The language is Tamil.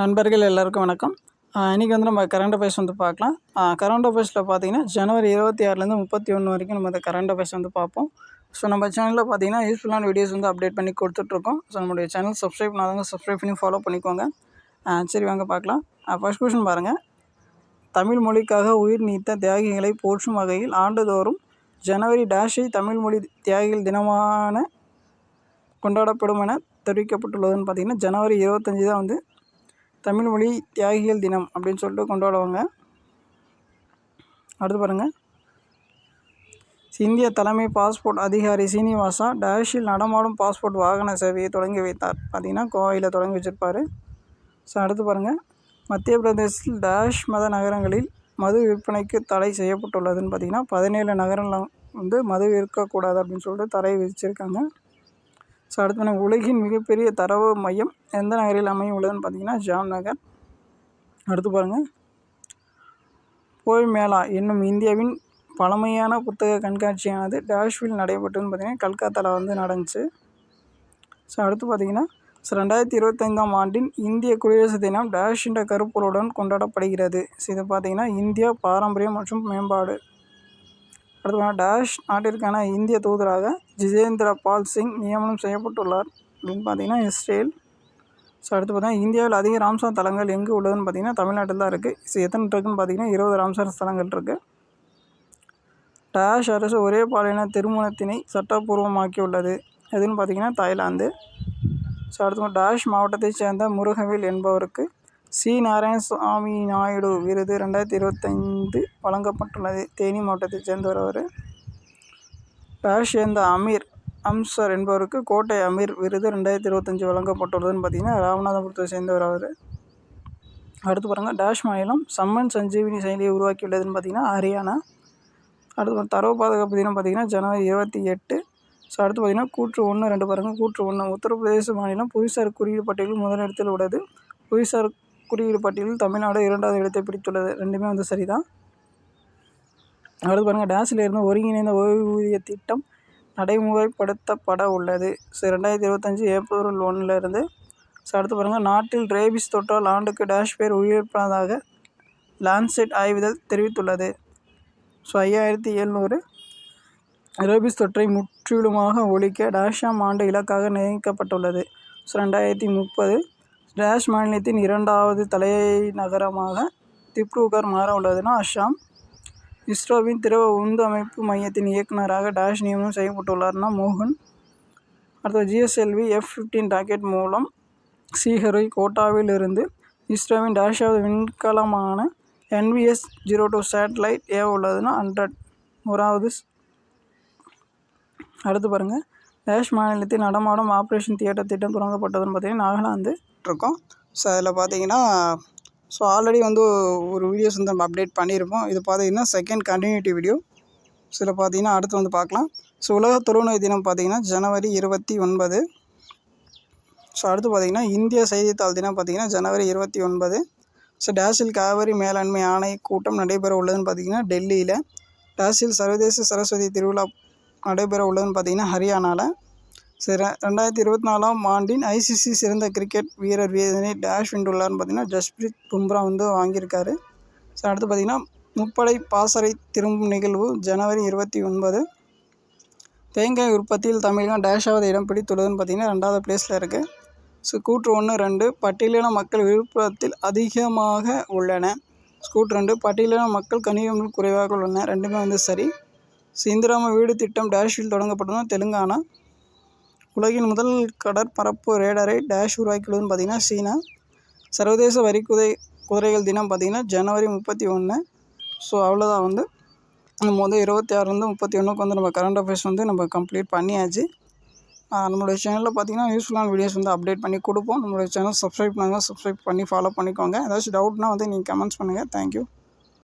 நண்பர்கள் எல்லாருக்கும் வணக்கம். இன்றைக்கி வந்து நம்ம கரண்ட் அஃபேர்ஸ் வந்து பார்க்கலாம். கரண்ட் அஃபேர்ஸில் பார்த்தீங்கன்னா ஜனவரி இருபத்தி ஆறுலேருந்து முப்பத்தி ஒன்று வரைக்கும் நம்ம இந்த கரண்ட் அஃபேர்ஸ் வந்து பார்ப்போம். ஸோ நம்ம சேனலில் பார்த்தீங்கன்னா யூஸ்ஃபுல்லான வீடியோஸ் வந்து அப்டேட் பண்ணி கொடுத்துட்ருக்கோம். ஸோ நம்மளுடைய சேனல் சப்ஸ்கிரைப் பண்ணாதவங்க சப்ஸ்கிரைப் பண்ணி ஃபாலோ பண்ணிக்கோங்க. சரி வாங்க பார்க்கலாம். ஃபஸ்ட் கொஷின் பாருங்கள் தமிழ் மொழிக்காக உயிர் நீத்த தியாகிகளை போற்றும் வகையில் ஆண்டுதோறும் ஜனவரி டேஷை தமிழ் மொழி தியாகிகள் தினமான கொண்டாடப்படும் என தெரிவிக்கப்பட்டுள்ளதுன்னு பார்த்திங்கன்னா ஜனவரி இருபத்தஞ்சி தான் வந்து தமிழ் மொழி தியாகிகள் தினம் அப்படின்னு சொல்லிட்டு கொண்டாடுவாங்க. அடுத்து பாருங்கள் இந்திய தலைமை பாஸ்போர்ட் அதிகாரி சீனிவாசா டேஷில் நடமாடும் பாஸ்போர்ட் வாகன சேவையை தொடங்கி வைத்தார். பார்த்திங்கன்னா கோவையில் தொடங்கி வச்சுருப்பார். ஸோ அடுத்து பாருங்கள் மத்திய பிரதேசத்தில் டேஷ் மத நகரங்களில் மது விற்பனைக்கு தடை செய்யப்பட்டுள்ளதுன்னு பார்த்திங்கன்னா பதினேழு நகரங்களில் வந்து மது விற்கக்கூடாது அப்படின்னு சொல்லிட்டு தடை விதிச்சிருக்காங்க. ஸோ அடுத்து உலகின் மிகப்பெரிய தரவு மையம் எந்த நகரில் அமையும் உள்ளதுன்னு பார்த்தீங்கன்னா ஜாம்நகர். அடுத்து பாருங்கள் போய் மேளா என்னும் இந்தியாவின் பழமையான புத்தக கண்காட்சியானது டாஷ்வில் நடைபெற்றுன்னு பார்த்தீங்கன்னா கல்கத்தாவில் வந்து நடந்துச்சு. ஸோ அடுத்து பார்த்தீங்கன்னா ஸோ ரெண்டாயிரத்தி இருபத்தைந்தாம் ஆண்டின் இந்திய குடியரசு தினம் டேஷ் என்ற கருப்பொருளுடன் கொண்டாடப்படுகிறது. ஸோ இது பார்த்திங்கன்னா இந்தியா பாரம்பரியம் மற்றும் மேம்பாடு. அடுத்து டேஷ் நாட்டிற்கான இந்திய தூதராக ஜிதேந்திர பால் சிங் நியமனம் செய்யப்பட்டுள்ளார் அப்படின்னு பார்த்தீங்கன்னா இஸ்ரேல். ஸோ அடுத்து பார்த்தீங்கன்னா இந்தியாவில் அதிக ராம்சார் தலங்கள் எங்கே உள்ளதுன்னு பார்த்தீங்கன்னா தமிழ்நாட்டில் தான் இருக்குது ஸோ எத்தனை இருக்குதுன்னு பார்த்தீங்கன்னா இருபது ராம்சார் தலங்கள் இருக்குது டேஷ் அரசு ஒரே பாலின திருமணத்தினை சட்டப்பூர்வமாக்கியுள்ளது எதுன்னு பார்த்தீங்கன்னா தாய்லாந்து. ஸோ அடுத்து டேஷ் மாவட்டத்தைச் சேர்ந்த முருகவேல் என்பவருக்கு சி. நாராயணசாமி நாயுடு விருது ரெண்டாயிரத்தி இருபத்தைந்து வழங்கப்பட்டுள்ளது. தேனி மாவட்டத்தைச் சேர்ந்தவர் அவர் டேஷ் சேர்ந்த அமீர் அம்சர் என்பவருக்கு கோட்டை அமீர் விருது ரெண்டாயிரத்தி இருபத்தஞ்சி வழங்கப்பட்டுள்ளதுன்னு பார்த்தீங்கன்னா ராமநாதபுரத்தை சேர்ந்தவர் அவர். அடுத்து பாருங்கள் டேஷ் மாநிலம் சம்மன் சஞ்சீவினி செயலியை உருவாக்கியுள்ளதுன்னு பார்த்தீங்கன்னா ஹரியானா. அடுத்து தரவு பாதுகாப்பு தினம் பார்த்தீங்கன்னா ஜனவரி இருபத்தி எட்டு. ஸோ அடுத்து பார்த்திங்கன்னா கூற்று ஒன்று ரெண்டு பாருங்கள் கூற்று ஒன்று உத்தரப்பிரதேச மாநிலம் புவிசார் குறியீடு பட்டியலில் முதலிடத்தில் உள்ளது. புவிசார் குறியீடு பட்டியலில் தமிழ்நாடு இரண்டாவது இடத்தை பிடித்துள்ளது. ரெண்டுமே வந்து சரிதான். அடுத்து பாருங்கள் டேஸில் இருந்து ஒருங்கிணைந்த ஓய்வூதிய திட்டம் நடைமுறைப்படுத்தப்பட உள்ளது. ஸோ ரெண்டாயிரத்தி இருபத்தஞ்சி ஏப்ரல் ஒன்றிலிருந்து ஸோ அடுத்து பாருங்கள் நாட்டில் ரேபிஸ் தொற்றால் ஆண்டுக்கு டேஷ் பேர் உயிரிழப்பதாக லான்செட் ஆய்வுதல் தெரிவித்துள்ளது. ஸோ ஐயாயிரத்தி எழுநூறு ரேபிஸ் தொற்றை முற்றிலுமாக ஒழிக்க டேஷாம் ஆண்டு இலக்காக நிர்ணயிக்கப்பட்டுள்ளது ஸோ ரெண்டாயிரத்தி முப்பது டேஷ் மாநிலத்தின் இரண்டாவது தலைநகரமாக திப்ருகர் மாற உள்ளதுன்னா அஸ்ஸாம். இஸ்ரோவின் திரவ உந்து அமைப்பு மையத்தின் இயக்குநராக டேஷ் நியமனம் செய்யப்பட்டுள்ளார்னா மோகன். அடுத்த ஜிஎஸ்எல்வி எஃப் ஃபிஃப்டீன் ராக்கெட் மூலம் ஸ்ரீஹரி கோட்டாவில் இருந்து இஸ்ரோவின் டேஷாவது விண்கலமான என்விஎஸ் ஜீரோ டூ சேட்டலைட் ஏவ உள்ளதுன்னா ஹண்ட்ரட் நூறாவது அடுத்து பாருங்கள் டேஷ் மாநிலத்தில் நடமாடும் ஆப்ரேஷன் தியேட்டர் திட்டம் தொடங்கப்பட்டதுன்னு பார்த்தீங்கன்னா நாகாலாந்து. இருக்கோம் ஸோ அதில் பார்த்தீங்கன்னா ஸோ ஆல்ரெடி வந்து ஒரு வீடியோஸ் வந்து நம்ம அப்டேட் பண்ணியிருப்போம் இது பார்த்தீங்கன்னா செகண்ட் கண்டினியூட்டி வீடியோ ஸோ இதில் பார்த்தீங்கன்னா அடுத்து வந்து பார்க்கலாம் ஸோ உலக தொழுநோய் தினம் பார்த்தீங்கன்னா ஜனவரி இருபத்தி ஒன்பது. ஸோ அடுத்து பார்த்திங்கன்னா இந்திய செய்தித்தாள் தினம் பார்த்திங்கன்னா ஜனவரி இருபத்தி ஒன்பது. ஸோ டேஷில் காவிரி மேலாண்மை ஆணை கூட்டம் நடைபெற உள்ளதுன்னு பார்த்திங்கன்னா டெல்லியில். டேஷில் சர்வதேச சரஸ்வதி திருவிழா நடைபெற உள்ளதுன்னு பார்த்திங்கன்னா ஹரியானாவில் சரி ரெண்டாயிரத்தி இருபத்தி நாலாம் ஆண்டின் ஐசிசி சிறந்த கிரிக்கெட் வீரர் விருதினை டேஷ் வென்றுள்ளார்னு பார்த்தீங்கன்னா ஜஸ்பிரீத் பும்ரா வந்து வாங்கியிருக்காரு. ஸோ அடுத்து பார்த்திங்கன்னா முப்படை பாசறை திரும்பும் நிகழ்வு ஜனவரி இருபத்தி ஒன்பது. தேங்காய் உற்பத்தியில் தமிழகம் டேஷாவது இடம் பிடித்துள்ளதுன்னு பார்த்திங்கன்னா ரெண்டாவது பிளேஸில் இருக்குது ஸோ கூற்று ஒன்று ரெண்டு பட்டியலின மக்கள் விழுப்புரத்தில் அதிகமாக உள்ளன. ஸ்கூட் ரெண்டு பட்டியலின மக்கள் கனியங்கள் குறைவாக உள்ளன. ரெண்டுமே வந்து சரி. ஸோ இந்திராம வீடு திட்டம் டேஷில் தொடங்கப்பட்டதும் தெலுங்கானா. உலகின் முதல் கடற்பரப்பு ரேடரை டேஷ் உருவாக்கியுள்ளதுன்னு பார்த்திங்கன்னா சீனா. சர்வதேச வரி குதை குதிரைகள் தினம் பார்த்திங்கன்னா ஜனவரி முப்பத்தி ஒன்று ஸோ அவ்வளோதான் வந்து. நம்ம வந்து இருபத்தி ஆறுலேருந்து முப்பத்தி ஒன்றுக்கு வந்து நம்ம கரண்ட் அஃபேர்ஸ் வந்து நம்ம கம்ப்ளீட் பண்ணியாச்சு. நம்மளுடைய சேனலில் பார்த்தீங்கன்னா யூஸ்ஃபுல்லான வீடியோஸ் வந்து அப்டேட் பண்ணி கொடுப்போம். நம்மளுடைய சேனல் சப்ஸ்கிரைப் பண்ணுங்கள் சப்ஸ்கிரைப் பண்ணி ஃபாலோ பண்ணிக்கோங்க. ஏதாச்சும் டவுட்னால் வந்து நீங்கள் கமெண்ட்ஸ் பண்ணுங்கள் தேங்க்யூ